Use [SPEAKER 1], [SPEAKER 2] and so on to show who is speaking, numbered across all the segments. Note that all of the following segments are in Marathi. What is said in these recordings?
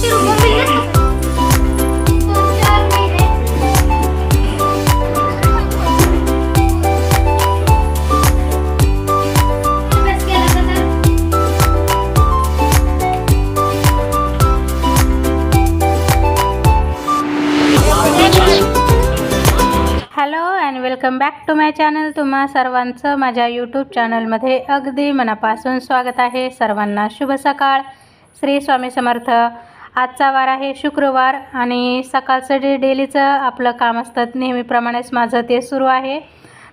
[SPEAKER 1] Hello and welcome back to my channel तुम्हा सर्वांचं माझ्या यूट्यूब चॅनलमध्ये अगदी मनापासून स्वागत आहे. सर्वांना शुभ सकाळ. श्री स्वामी समर्थ. आजचा वार आहे शुक्रवार आणि सकाळचं जे डेलीचं आपलं काम असतं नेहमीप्रमाणेच माझं ते सुरू आहे.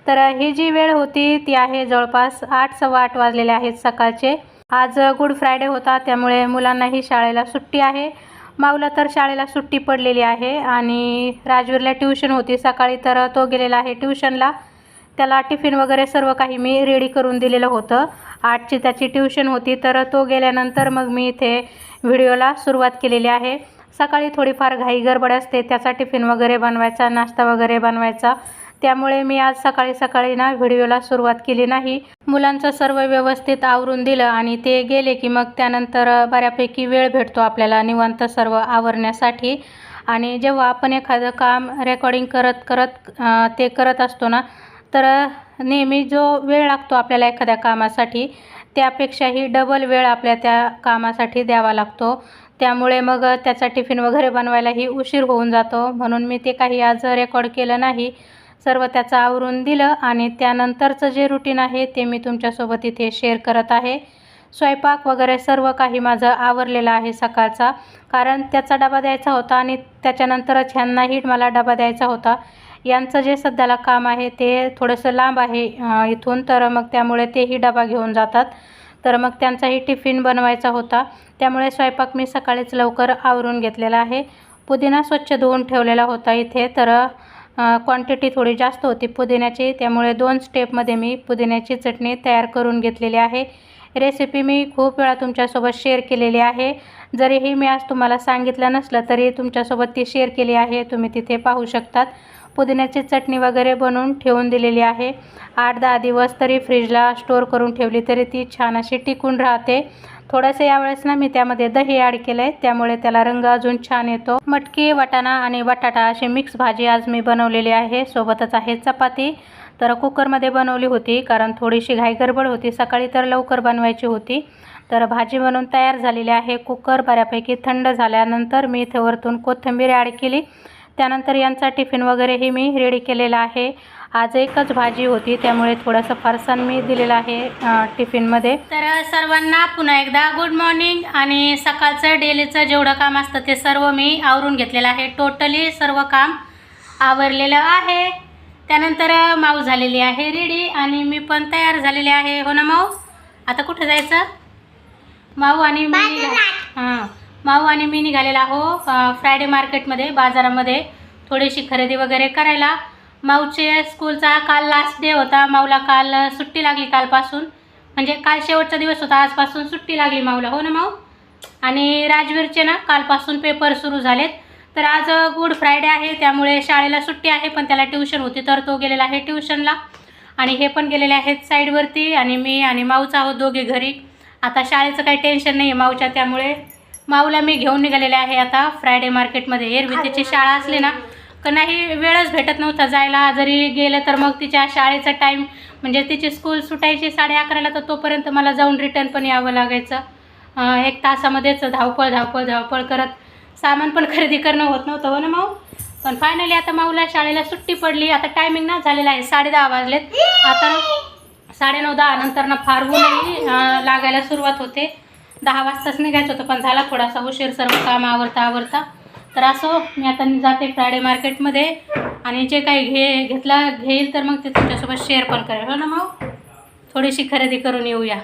[SPEAKER 1] तर ही जी वेळ होती ती आहे जवळपास आठ सव्वा आठ वाजलेले आहेत सकाळचे. आज गुड फ्रायडे होता त्यामुळे मुलांनाही शाळेला सुट्टी आहे. माऊला तर शाळेला सुट्टी पडलेली आहे आणि राजवीरला ट्युशन होती. सकाळी तर तो गेलेला आहे ट्युशनला. त्याला टिफिन वगैरे सर्व काही मी रेडी करून दिलेलं होतं. आठची त्याची ट्युशन होती तर तो गेल्यानंतर मग मी इथे व्हिडिओला सुरुवात केलेली आहे. सकाळी थोडीफार घाई गडबड असते त्याचा टिफिन वगैरे बनवायचा नाश्ता वगैरे बनवायचा. त्यामुळे मी आज सकाळी सकाळी ना व्हिडिओला सुरुवात केली नाही. मुलांचं सर्व व्यवस्थित आवरून दिलं आणि ते गेले की मग त्यानंतर बऱ्यापैकी वेळ भेटतो आपल्याला निवांत सर्व आवरण्यासाठी. आणि जेव्हा आपण एखादं काम रेकॉर्डिंग करत करत ते करत असतो ना तर नेहमी जो वेळ लागतो आपल्याला एखाद्या कामासाठी त्यापेक्षाही डबल वेळ आपल्या त्या कामासाठी द्यावा लागतो. त्यामुळे मग त्याचा टिफिन वगैरे बनवायलाही उशीर होऊन जातो. म्हणून मी ते काही आज रेकॉर्ड केलं नाही. सर्व त्याचं आवरून दिलं आणि त्यानंतरचं जे रुटीन आहे ते मी तुमच्यासोबत इथे शेअर करत आहे. स्वयंपाक वगैरे सर्व काही माझं आवरलेलं आहे सकाळचा. कारण त्याचा डबा द्यायचा होता आणि त्याच्यानंतरच ह्यांनाही मला डबा द्यायचा होता. यांचं जे सध्याला काम आहे ते थोडंसं लांब आहे इथून. तर मग त्यामुळे तेही डबा घेऊन जातात. तर मग त्यांचाही टिफिन बनवायचा होता. त्यामुळे स्वयंपाक मी सकाळीच लवकर आवरून घेतलेला आहे. पुदिना स्वच्छ धुवून ठेवलेला होता इथे. तर क्वांटिटी थोडी जास्त होती पुदिन्याची. त्यामुळे दोन स्टेपमध्ये मी पुदिन्याची चटणी तयार करून घेतलेली आहे. रेसिपी मी खूप वेळा तुमच्यासोबत शेअर केलेली आहे. जरीही मी आज तुम्हाला सांगितलं नसलं तरी तुमच्यासोबत ती शेअर केली आहे. तुम्ही तिथे पाहू शकतात. पुदिन्याची चटणी वगैरे बनवून ठेवून दिलेली आहे. आठ दहा दिवस तरी फ्रीजला स्टोअर करून ठेवली तरी ती छान अशी टिकून राहते. थोडंसं यावेळेस ना मी त्यामध्ये दही ॲड केलं आहे त्यामुळे त्याला रंग अजून छान येतो. मटकी वाटाणा आणि बटाटा अशी मिक्स भाजी आज मी बनवलेली आहे. सोबतच आहे चपाती. तर कुकरमध्ये बनवली होती कारण थोडीशी घाई गडबड होती. सकाळी तर लवकर बनवायची होती. तर भाजी बनवून तयार झालेली आहे. कुकर बऱ्यापैकी थंड झाल्यानंतर मी इथे वरतून कोथिंबीर ॲड केली. त्यानंतर यांचा टिफिन वगैरेही मी रेडी केलेला आहे. आज एकच भाजी होती त्यामुळे थोडंसं फरसाण मी दिलेलं आहे टिफिनमध्ये. तर सर्वांना पुन्हा एकदा गुड मॉर्निंग आणि सकाळचं डेलीचं जेवढं काम असतं ते सर्व मी आवरून घेतलेलं आहे. टोटली सर्व काम आवरलेलं आहे. त्यानंतर माऊ झालेली आहे रेडी आणि मी पण तयार झालेली आहे. हो ना माऊ? आता कुठं जायचं? माऊ आणि मी हां माऊ आणि मी निघालेला आहो फ्रायडे मार्केटमध्ये बाजारामध्ये थोडीशी खरेदी वगैरे करायला. माऊचे स्कूलचा काल लास्ट डे होता. माऊला काल सुट्टी लागली कालपासून. म्हणजे काल शेवटचा दिवस होता. आजपासून सुट्टी लागली माऊला. हो ना माऊ? आणि राजवीरचे ना कालपासून पेपर सुरू झालेत. तर आज गुड फ्रायडे आहे त्यामुळे शाळेला सुट्टी आहे पण त्याला ट्युशन होती तर तो गेलेला आहे ट्युशनला. आणि हे पण गेलेले आहेत साईडवरती आणि मी आणि माऊच आहोत दोघे घरी. आता शाळेचं काही टेन्शन नाही आहे माऊच्या त्यामुळे माऊला मी घेऊन निघालेले आहे आता फ्रायडे मार्केटमध्ये. एरवी तिची शाळा असली ना का नाही वेळच भेटत नव्हता जायला. जरी गेलं तर मग तिच्या शाळेचा टाईम म्हणजे तिची स्कूल सुटायची साडे अकराला तर तोपर्यंत मला जाऊन रिटर्न पण यावं लागायचं. एक तासामध्येच धावपळ धावपळ धावपळ करत सामान पण खरेदी करणं होत नव्हतं हो ना माऊ? पण फायनली आता माऊला शाळेला सुट्टी पडली. आता टायमिंग ना झालेला आहे. साडे दहा वाजलेत. आता साडेनऊ दहा नंतर ना फार ऊनही लागायला सुरुवात होते. दहा वाजताच निघायचं होतं पण झाला थोडासा उशीर सर्व काम आवरता आवरता. तर असो मी आता जाते फ्रायडे मार्केटमध्ये आणि जे काही घे घेतला घेईल तर मग ते तुमच्यासोबत शेअर पण करेल. हो ना मग थोडीशी खरेदी करून येऊया.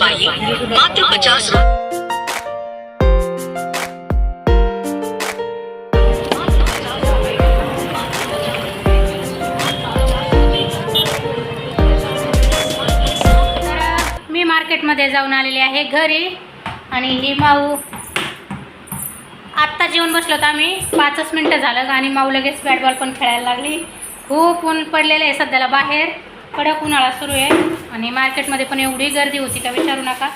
[SPEAKER 2] ग्लास मात्र पचास
[SPEAKER 1] तर मी मार्केटमध्ये जाऊन आलेली आहे घरी आणि ही माऊ आत्ता जेवण बसलो तर आम्ही. पाचच मिनटं झालं आणि माऊ लगेच बॅट बॉल पण खेळायला लागली. खूप ऊन पडलेलं आहे सध्याला बाहेर. कडक उन्हाळा सुरू आहे. आणि मार्केटमध्ये पण एवढी गर्दी होती का विचारू नका.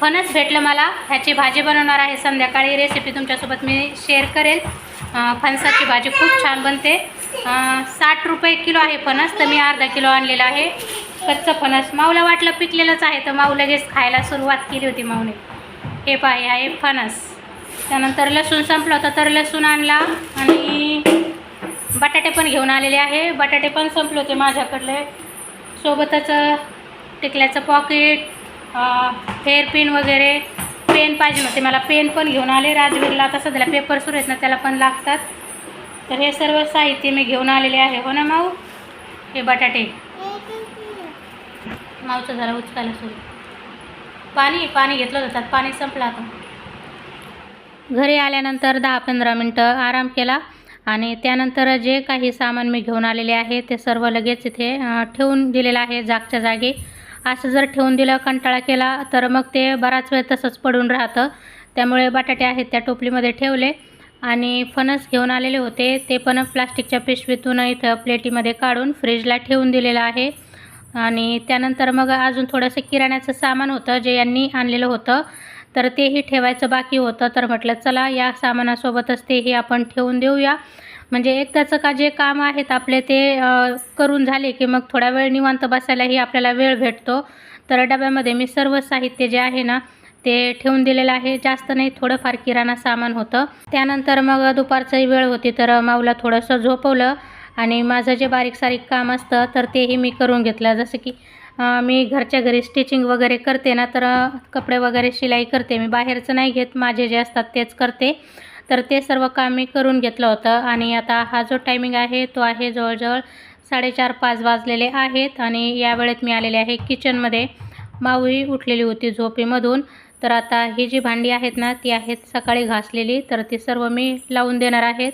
[SPEAKER 1] फणस भेटलं मला ह्याची भाजी बनवणार आहे संध्याकाळी. रेसिपी तुमच्यासोबत मी शेअर करेल. फणसाची भाजी खूप छान बनते. साठ रुपये किलो आहे फणस तर मी अर्धा किलो आणलेला आहे. कच्चं फणस. माऊला वाटलं पिकलेलंच आहे तर माऊ लगेच खायला सुरुवात केली होती माऊने. हे पाहे आहे फणस. त्यानंतर लसूण संपलं होतं तर लसूण आणला. आणि बटाटे पण घेऊन आलेले आहे. बटाटे पण संपले होते माझ्याकडले. सोबतच टिकल्याचं पॉकेट हेअरपिन वगैरे पेन पाहिजे होते मला पेन पण घेऊन आले. राजवीरला आता सध्याला पेपर सुरू आहेत ना त्याला पण लागतात. तर हे सर्व साहित्य मी घेऊन आलेले आहे. हो ना माऊ? हे बटाटे. माऊचं जरा उचकायला सुरू. पाणी पाणी घेतलं जातात पाणी संपलं आता. घरी आल्यानंतर दहा पंधरा मिनटं आराम केला. आणि त्यानंतर जे काही सामान मी घेऊन आलेले आहे ते सर्व लगेच इथे ठेवून दिलेलं आहे जागच्या जागी. असं जर ठेवून दिलं कंटाळा केला तर मग ते बराच वेळ तसंच पडून राहतं. त्यामुळे बटाटे आहेत त्या टोपलीमध्ये ठेवले आणि फणस घेऊन आलेले होते. ते पण प्लास्टिकच्या पिशवीतून इथं प्लेटीमध्ये काढून फ्रीजला ठेवून दिलेलं आहे. आणि त्यानंतर मग अजून थोडंसं किराण्याचं सामान होतं जे यांनी आणलेलं होतं. तर तेही ठेवायचं बाकी होतं. तर म्हटलं चला या सामानासोबतच तेही आपण ठेवून देऊया. म्हणजे एकदाचं का जे काम आहेत आपले ते करून झाले की मग थोडा वेळ निवांत बसायलाही आपल्याला वेळ भेटतो. तर डब्यामध्ये मी सर्व साहित्य जे आहे ना ते ठेवून दिलेलं आहे. जास्त नाही थोडंफार किराणा सामान होतं. त्यानंतर मग दुपारचाही वेळ होती तर माऊला थोडंसं झोपवलं आणि माझं जे बारीक सारीक काम असतं तर तेही मी करून घेतलं. जसं की मी घरच्या घरी स्टिचिंग वगैरे करते ना तर कपडे वगैरे शिलाई करते. मी बाहेरचं नाही घेत माझे जे असतात तेच करते. तर ते सर्व काम मी करून घेतलं होतं. आणि आता हा जो टायमिंग आहे तो आहे जवळजवळ साडेचार पाच वाजलेले आहेत. आणि या वेळेत मी आलेले आहे किचनमध्ये माऊही उठलेली होती झोपेमधून. तर आता ही जी भांडी आहेत ना ती आहेत सकाळी घासलेली. तर ती सर्व मी लावून देणार आहेत.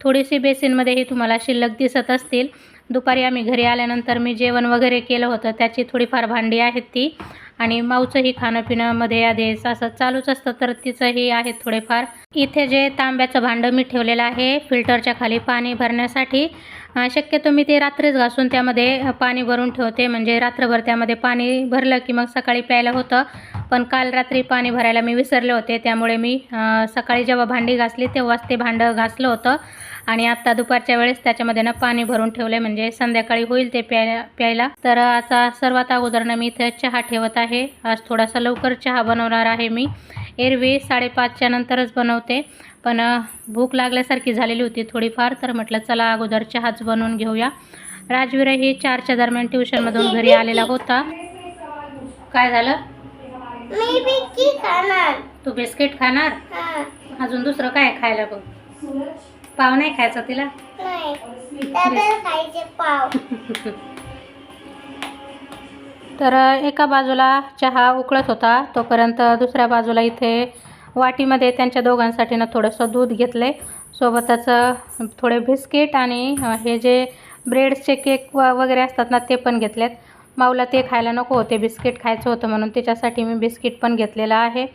[SPEAKER 1] थोडीशी बेसिनमध्येही तुम्हाला शिल्लक दिसत असतील. दुपारी आम्ही घरी आल्यानंतर मी जेवण वगैरे केलं होतं. त्याची थोडीफार भांडी आहेत ती. आणि माऊचंही खाणं पिणंमध्ये आधीच असं चालूच असतं तर तिचंही आहेत थोडेफार. इथे जे तांब्याचं भांडं मी ठेवलेलं आहे फिल्टरच्या खाली पाणी भरण्यासाठी. शक्यतो मी ते रात्रीच घासून त्यामध्ये पाणी भरून ठेवते म्हणजे रात्रभर त्यामध्ये पाणी भरलं की मग सकाळी प्यायला होतं. पण काल रात्री पाणी भरायला मी विसरले होते त्यामुळे मी सकाळी जेव्हा भांडी घासली तेव्हाच ते भांडं घासलं होतं. आणि आत्ता दुपारच्या वेळेस त्याच्यामध्ये ना पाणी भरून ठेवले म्हणजे संध्याकाळी होईल ते प्याय प्यायला. तर आता सर्वात अगोदर ना मी इथे चहा ठेवत आहे. आज थोडासा लवकर चहा बनवणार आहे मी. एरवी साडेपाचच्या नंतरच बनवते. पण भूक लागल्यासारखी झालेली होती थोडीफार तर म्हटलं चला अगोदर चहाच बनवून घेऊया. राजवीरही चारच्या दरम्यान ट्युशनमधून घरी आलेला होता. काय झालं?
[SPEAKER 3] मी बिस्किट खाणार.
[SPEAKER 1] तू बिस्किट खाणार?
[SPEAKER 3] हा.
[SPEAKER 1] अजून दुसरं काय खायला बघ? पाव नाही खायचा तिला?
[SPEAKER 3] नाही. डबल खायचे पाव.
[SPEAKER 1] तर एका बाजूला चहा उकळत होता. तोपर्यंत दुसऱ्या बाजूला इथे वाटीमध्ये त्यांच्या दोघांसाठी ना थोडंसं दूध घेतलं सोबतच थोडे बिस्किट आणि हे जे ब्रेडचे केक व वगैरे असतात ना ते पण घेतलेत. माऊला ते खायला नको होते. बिस्किट खायचं होतं म्हणून त्याच्यासाठी मी बिस्किट पण घेतलेलं आहे.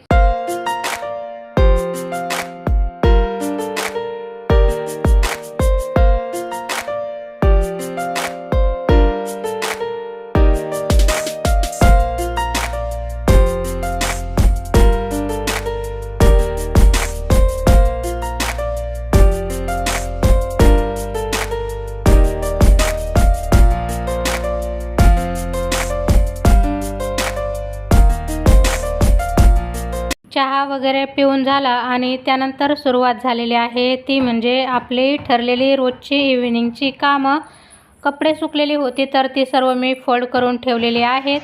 [SPEAKER 1] चहा वगैरे पिऊन झाला आणि त्यानंतर सुरुवात झालेली आहे. ती म्हणजे आपली ठरलेली रोजची इव्हिनिंगची कामं. कपडे सुकलेली होती तर ती सर्व मी फोल्ड करून ठेवलेली आहेत.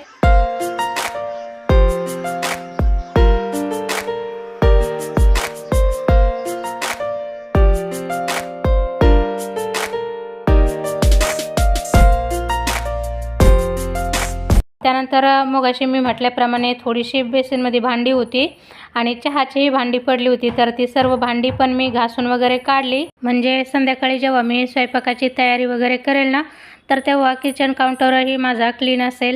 [SPEAKER 1] त्यानंतर मगाशी मी म्हटल्याप्रमाणे थोडीशी बेसिनमध्ये भांडी होती आणि चहाचीही भांडी पडली होती. तर ती सर्व भांडी पण मी घासून वगैरे काढली. म्हणजे संध्याकाळी जेव्हा मी स्वयंपाकाची तयारी वगैरे करेल ना तर तेव्हा किचन काउंटरही माझा क्लीन असेल.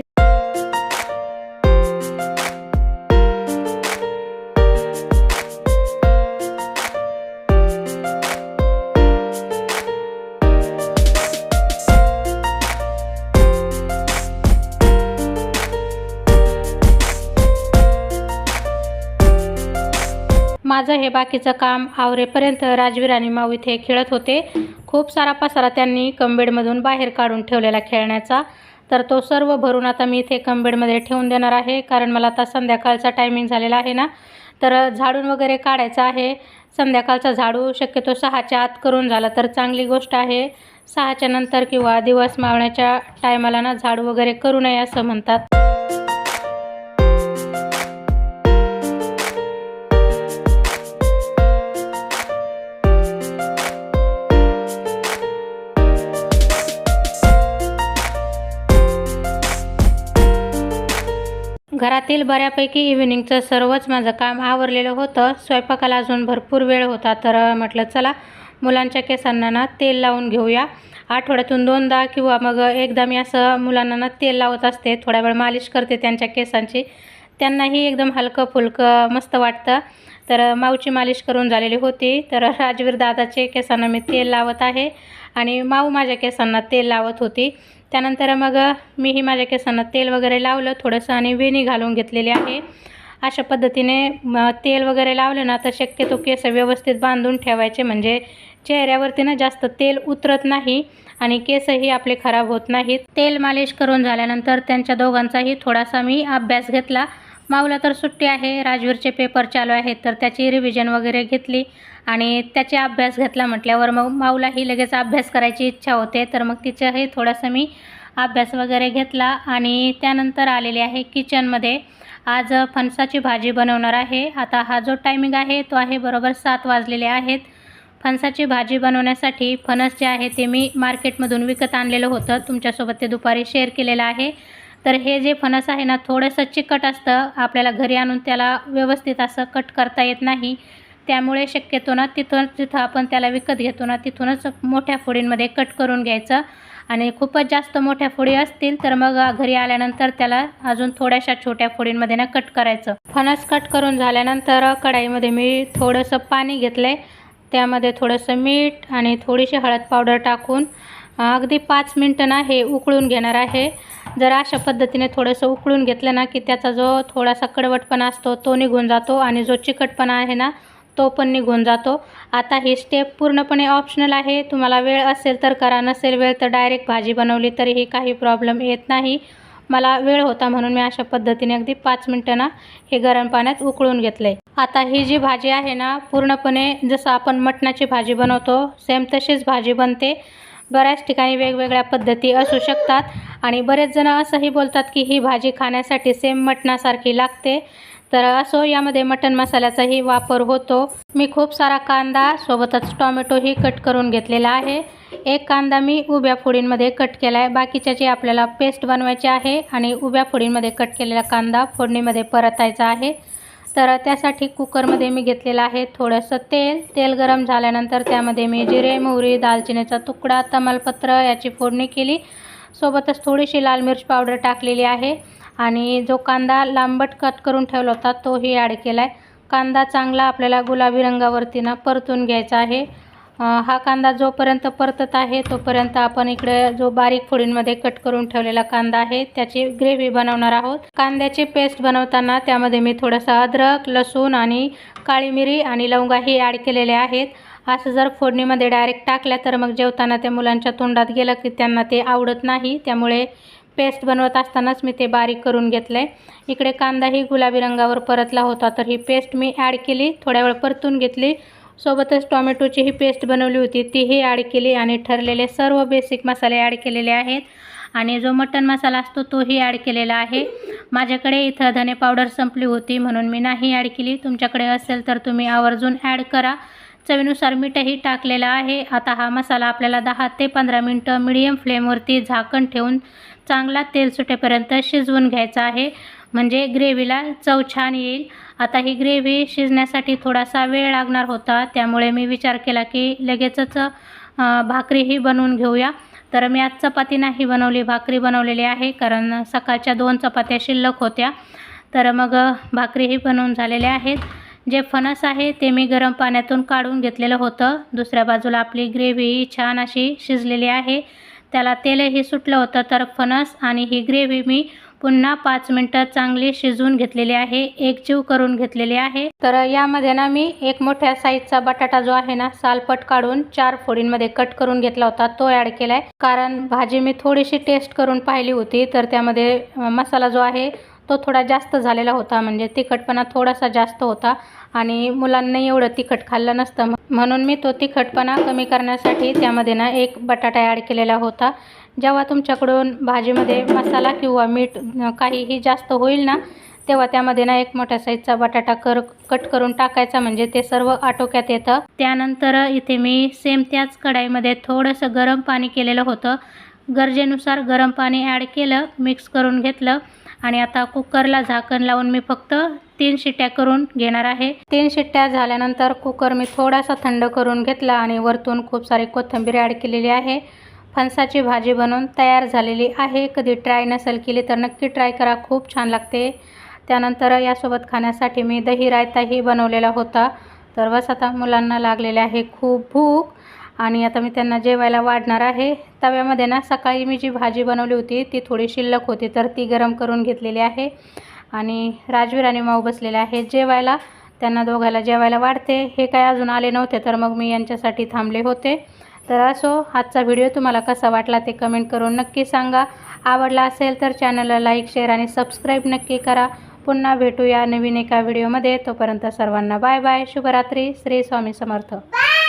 [SPEAKER 1] माझं हे बाकीचं काम आवरेपर्यंत राजवीर आणि माऊ इथे खेळत होते. खूप सारा पसारा त्यांनी कंबेडमधून बाहेर काढून ठेवलेला खेळण्याचा. तर तो सर्व भरून आता मी इथे कंबेडमध्ये ठेवून देणार आहे. कारण मला आता संध्याकाळचा टायमिंग झालेला आहे ना. तर झाडून वगैरे काढायचं आहे. संध्याकाळचा झाडू शक्यतो सहाच्या आत करून झाला तर चांगली गोष्ट आहे. सहाच्या नंतर किंवा दिवस मावण्याच्या टायमाला ना झाडू वगैरे करू नये असं म्हणतात. घरातील बऱ्यापैकी इव्हिनिंगचं सर्वच माझं काम आवरलेलं होतं. स्वयंपाकाला अजून भरपूर वेळ होता तर म्हटलं चला मुलांच्या केसांना ना तेल लावून घेऊया. आठवड्यातून दोनदा किंवा मग एकदा मी असं मुलांना ना तेल लावत असते. थोडा वेळ मालिश करते त्यांच्या केसांची. त्यांनाही एकदम हलकं फुलकं मस्त वाटतं. तर माऊची मालिश करून झालेली होती. तर राजवीर दादाचे केसांना मी तेल लावत आहे. आणि माऊ माझ्या केसांना तेल लावत होती. त्यानंतर मग मीही माझ्या केसांना तेल वगैरे लावलं थोडंसं आणि वेणी घालून घेतलेली आहे. अशा पद्धतीने तेल वगैरे लावलं ना तर शक्यतो केस व्यवस्थित बांधून ठेवायचे. म्हणजे चेहऱ्यावरती ना जास्त तेल उतरत नाही आणि केसही आपले खराब होत नाहीत. तेल मालिश करून झाल्यानंतर त्यांच्या दोघांचाही थोडासा मी अभ्यास घेतला. माऊला तर सुट्टी आहे राजवीरचे पेपर चालू आहेत तर त्याची रिव्हिजन वगैरे घेतली. आणि त्याचे अभ्यास घेतला म्हटल्यावर मग माऊलाही लगेच अभ्यास करायची इच्छा होते. तर मग तिच्याही थोडासा मी अभ्यास वगैरे घेतला आणि त्यानंतर आलेले आहे किचनमध्ये आज फणसाची भाजी बनवणार आहे. आता हा जो टायमिंग आहे तो आहे बरोबर सात वाजलेले आहेत. फणसाची भाजी बनवण्यासाठी फणस जे आहे ते मी मार्केटमधून विकत आणलेलं होतं. तुमच्यासोबत ते दुपारी शेअर केलेलं आहे. तर हे जे फणस आहे ना थोडंसं चिकट असतं. आपल्याला घरी आणून त्याला व्यवस्थित असं कट करता येत नाही. त्यामुळे शक्यतो ना तिथं जिथं आपण त्याला विकत घेतो ना तिथूनच मोठ्या फोडींमध्ये कट करून घ्यायचं. आणि खूपच जास्त मोठ्या फोडी असतील तर मग घरी आल्यानंतर त्याला अजून थोड्याशा छोट्या फोडींमध्ये ना कट करायचं. फणस कट करून झाल्यानंतर कढाईमध्ये मी थोडंसं पाणी घेतलं आहे त्यामध्ये थोडंसं मीठ आणि थोडीशी हळद पावडर टाकून अगदी पाच मिनटं ना हे उकळून घेणार आहे. जर अशा पद्धतीने थोडंसं उकळून घेतलं ना की त्याचा जो थोडासा कडवटपणा असतो तो निघून जातो आणि जो चिकटपणा आहे ना तो पण निघून जातो. आता ही स्टेप पूर्णपणे ऑप्शनल आहे. तुम्हाला वेळ असेल तर करा नसेल वेळ तर डायरेक्ट भाजी बनवली तरीही काही प्रॉब्लेम येत नाही. मला वेळ होता म्हणून मी अशा पद्धतीने अगदी पाच मिनटांना हे गरम पाण्यात उकळून घेतलं आहे आता ही जी भाजी आहे ना पूर्णपणे जसं आपण मटणाची भाजी बनवतो सेम तशीच भाजी बनते. बऱ्याच ठिकाणी वेगवेगळ्या पद्धती असू शकतात. आणि बरेच जण असंही बोलतात की ही भाजी खाण्यासाठी सेम मटणासारखी लागते. तर असो यामध्ये मटण मसाल्याचाही वापर होतो. मी खूप सारा कांदा सोबतच टॉमॅटोही कट करून घेतलेला आहे. एक कांदा मी उभ्या फोडींमध्ये कट केला आहे बाकीच्या जे आपल्याला पेस्ट बनवायची आहे आणि उभ्या फोडींमध्ये कट केलेला कांदा फोडणीमध्ये परतायचा आहे. तर त्यासाठी कुकरमध्ये मी घेतलेलं आहे थोडंसं तेल. तेल गरम झाल्यानंतर त्यामध्ये मी जिरे मोहरी दालचिनीचा तुकडा तमालपत्र याची फोडणी केली. सोबतच थोडीशी लाल मिरच पावडर टाकलेली आहे. आणि जो कांदा लांबट कट करून ठेवला होता तोही ॲड केला आहे कांदा चांगला आपल्याला गुलाबी रंगावरती ना परतून घ्यायचा आहे. हा कांदा जोपर्यंत परतत आहे तोपर्यंत आपण इकडे जो बारीक फोडींमध्ये कट करून ठेवलेला कांदा आहे त्याची ग्रेव्ही बनवणार आहोत. कांद्याची पेस्ट बनवताना त्यामध्ये मी थोडंसं अद्रक लसूण आणि काळी मिरी आणि लवंगाही ॲड केलेले आहेत. असं जर फोडणीमध्ये डायरेक्ट टाकल्या तर मग जेवताना त्या मुलांच्या तोंडात गेलं की त्यांना ते आवडत नाही. त्यामुळे पेस्ट बनवत असतानाच मी ते बारीक करून घेतलं आहे इकडे कांदाही गुलाबी रंगावर परतला होता तर ही पेस्ट मी ॲड केली. थोड्या वेळ परतून घेतली. सोबतच टॉमॅटोची ही पेस्ट बनवली होती. तीही ॲड केली आणि ठरलेले सर्व बेसिक मसाले ॲड केलेले आहेत. आणि जो मटन मसाला असतो तोही ॲड केलेला आहे. माझ्याकडे इथं धने पावडर संपली होती म्हणून मी नाही ॲड केली. तुमच्याकडे असेल तर तुम्ही आवर्जून ॲड करा. चवीनुसार मीठही टाकलेलं आहे. आता हा मसाला आपल्याला दहा ते पंधरा मिनटं मिडियम फ्लेमवरती झाकण ठेवून चांगला तेल सुटेपर्यंत शिजवून घ्यायचा आहे. म्हणजे ग्रेव्हीला चव छान येईल. आता ही ग्रेव्ही शिजण्यासाठी थोडासा वेळ लागणार होता. त्यामुळे मी विचार केला की लगेचच भाकरीही बनवून घेऊया. तर मी आज चपाती नाही बनवली भाकरी बनवलेली आहे. कारण सकाळच्या दोन चपात्या शिल्लक होत्या. तर मग भाकरीही बनवून झालेल्या आहेत. जे फणस आहे ते मी गरम पाण्यातून काढून घेतलेलं होतं. दुसऱ्या बाजूला आपली ग्रेव्ही छान अशी शिजलेली आहे. त्याला तेलही सुटलं होतं तर फणस आणि ही ग्रेव्ही मी पुन्हा पाच मिनटं चांगली शिजवून घेतलेली आहे. एकजीव करून घेतलेली आहे. तर यामध्ये ना मी एक मोठ्या साईजचा बटाटा जो आहे ना सालपट काढून चार फोडींमध्ये कट करून घेतला होता. तो ॲड केला आहे कारण भाजी मी थोडीशी टेस्ट करून पाहिली होती तर त्यामध्ये मसाला जो आहे तो थोडा जास्त झालेला होता म्हणजे तिखटपणा थोडासा जास्त होता आणि मुलांनी एवढं तिखट खाल्लं नसतं. म्हणून मी तो तिखटपणा कमी करण्यासाठी त्यामध्ये ना एक बटाटा ॲड केलेला होता. जेव्हा तुमच्याकडून भाजीमध्ये मसाला किंवा मीठ काहीही जास्त होईल ना तेव्हा त्यामध्ये ना एक मोठ्या साईजचा बटाटा कर कट करून टाकायचा म्हणजे ते सर्व आटोक्यात येतं. त्यानंतर इथे मी सेम त्याच कढाईमध्ये थोडंसं गरम पाणी केलेलं होतं. गरजेनुसार गरम पाणी ॲड केलं मिक्स करून घेतलं. आणि आता कुकरला झाकण लावून मी फक्त तीन शिट्ट्या करून घेणार आहे. तीन शिट्ट्या झाल्यानंतर कुकर मी थोडासा थंड करून घेतला आणि वरतून खूप सारी कोथिंबीर ॲड केलेली आहे. फणसाची भाजी बनवून तयार झालेली आहे. कधी ट्राय नसेल केली तर नक्की ट्राय करा. खूप छान लागते. त्यानंतर यासोबत खाण्यासाठी मी दही रायताही बनवलेला होता. तर बस आता मुलांना लागलेले आहे खूप भूक. आणि आता मी त्यांना जेवायला वाढणार आहे. तव्यामध्ये ना सकाळी मी जी भाजी बनवली होती ती थोडी शिल्लक होती तर ती गरम करून घेतलेली आहे. आणि राजवीर आणि माऊ बसलेले आहेत जेवायला. त्यांना दोघायला जेवायला वाढते. हे काय अजून आले नव्हते तर मग मी यांच्यासाठी थांबले होते. तर असो आजचा व्हिडिओ तुम्हाला कसा वाटला ते कमेंट करून नक्की सांगा. आवडला असेल तर चॅनलला लाईक शेअर आणि सबस्क्राईब नक्की करा. पुन्हा भेटूया नवीन एका व्हिडिओमध्ये. तोपर्यंत सर्वांना बाय बाय. शुभरात्री. श्री स्वामी समर्थ.
[SPEAKER 3] बाय